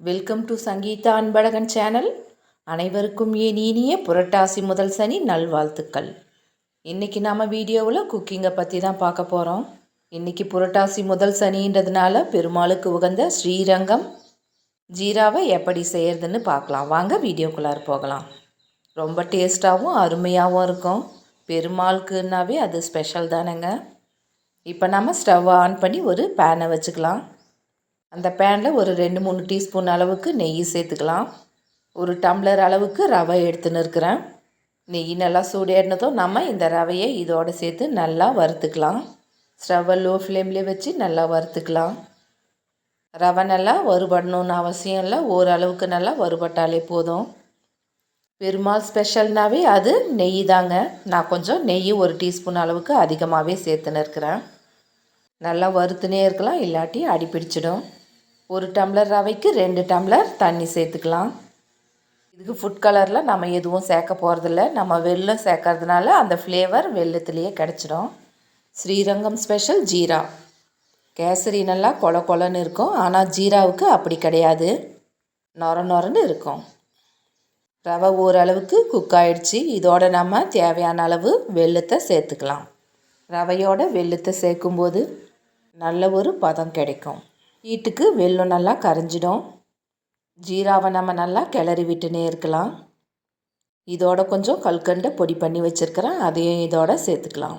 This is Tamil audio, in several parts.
Welcome to Sangeetha Anbazhagan channel அனைவருக்கும் ஏன் இனிய புரட்டாசி முதல் சனி நல்வாழ்த்துக்கள். இன்றைக்கி நாம் வீடியோவில் குக்கிங்கை பற்றி தான் பார்க்க போகிறோம் இன்றைக்கி புரட்டாசி முதல் சனின்றதுனால பெருமாளுக்கு உகந்த ஸ்ரீரங்கம். ஜீராவை எப்படி செய்கிறதுன்னு பார்க்கலாம். வாங்க வீடியோக்குள்ளார போகலாம். ரொம்ப டேஸ்ட்டாகவும் அருமையாகவும் இருக்கும். பெருமாளுக்குன்னாவே அது ஸ்பெஷல் தானேங்க. இப்போ நம்ம ஸ்டவ் ஆன் பண்ணி ஒரு பேனை வச்சுக்கலாம். அந்த பேனில் ஒரு ரெண்டு மூணு டீஸ்பூன் அளவுக்கு நெய் சேர்த்துக்கலாம். ஒரு டம்ளர் அளவுக்கு ரவை எடுத்துன்னு இருக்கிறேன். நெய் நல்லா சூடேறினதும் நம்ம இந்த ரவையை இதோடு சேர்த்து நல்லா வறுத்துக்கலாம். ஸ்டவ்வை லோ ஃப்ளேம்லேயே வச்சு நல்லா வறுத்துக்கலாம். ரவை நல்லா வறுபடணும்னு அவசியம் இல்லை. ஓரளவுக்கு நல்லா வறுபட்டாலே போதும். பெருமாள் ஸ்பெஷல்னாவே அது நெய் தாங்க. நான் கொஞ்சம் நெய் ஒரு டீஸ்பூன் அளவுக்கு அதிகமாகவே சேர்த்துன்னு இருக்கிறேன். நல்லா வறுத்துனே இருக்கலாம் இல்லாட்டி அடி பிடிச்சிடும் ஒரு டம்ளர் ரவைக்கு ரெண்டு டம்ளர் தண்ணி சேர்த்துக்கலாம். இதுக்கு ஃபுட் கலரில் நம்ம எதுவும் சேர்க்க போகிறதில்ல நம்ம வெள்ளம் சேர்க்கறதுனால அந்த ஃப்ளேவர் வெள்ளத்துலேயே கிடச்சிடும். ஸ்ரீரங்கம் ஸ்பெஷல் ஜீரா. கேசரி நல்லா கொல கொலன்னு இருக்கும். ஆனால் ஜீராவுக்கு அப்படி கிடையாது. நொர நொரன்னு இருக்கும். ரவை ஓரளவுக்கு குக் ஆகிடுச்சு இதோட நம்ம தேவையான அளவு வெள்ளத்தை சேர்த்துக்கலாம். ரவையோட வெள்ளத்தை சேர்க்கும்போது நல்ல ஒரு பதம் கிடைக்கும். ஹீட்டுக்கு வெல்லம் நல்லா கரைஞ்சிடும். ஜீராவை நம்ம நல்லா கிளறி விட்டுனே இருக்கலாம். இதோட கொஞ்சம் கல்கண்டை பொடி பண்ணி வச்சுருக்கிறேன். அதையும் இதோட சேர்த்துக்கலாம்.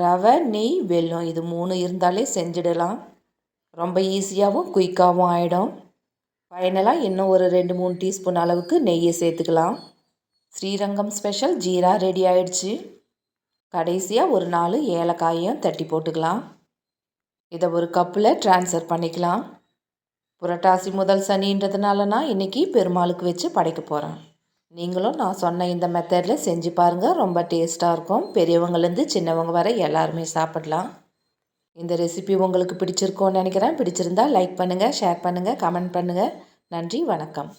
ரவை நெய் வெல்லம் இது மூணு இருந்தாலே செஞ்சிடலாம். ரொம்ப ஈஸியாகவும் குயிக்காகவும் ஆகிடும் ஃபைனலாக இன்னும் ஒரு ரெண்டு மூணு டீஸ்பூன் அளவுக்கு நெய்யை சேர்த்துக்கலாம். ஸ்ரீரங்கம் ஸ்பெஷல் ஜீரா ரெடி ஆயிடுச்சு. கடைசியாக ஒரு நாலு ஏலக்காயும் தட்டி போட்டுக்கலாம். இதை ஒரு கப்பில் ட்ரான்ஸ்ஃபர் பண்ணிக்கலாம். புரட்டாசி முதல் சனின்றதுனால நான் இன்றைக்கி பெருமாளுக்கு வச்சு படைக்க போகிறேன் நீங்களும் நான் சொன்ன இந்த மெத்தடில் செஞ்சு பாருங்கள் ரொம்ப டேஸ்ட்டாக இருக்கும். பெரியவங்கலேருந்து சின்னவங்க வரை எல்லாருமே சாப்பிடலாம். இந்த ரெசிபி உங்களுக்கு பிடிச்சிருக்கோன்னு நினைக்கிறேன். பிடிச்சிருந்தா லைக் பண்ணுங்கள் ஷேர் பண்ணுங்கள் கமெண்ட் பண்ணுங்கள் நன்றி வணக்கம்.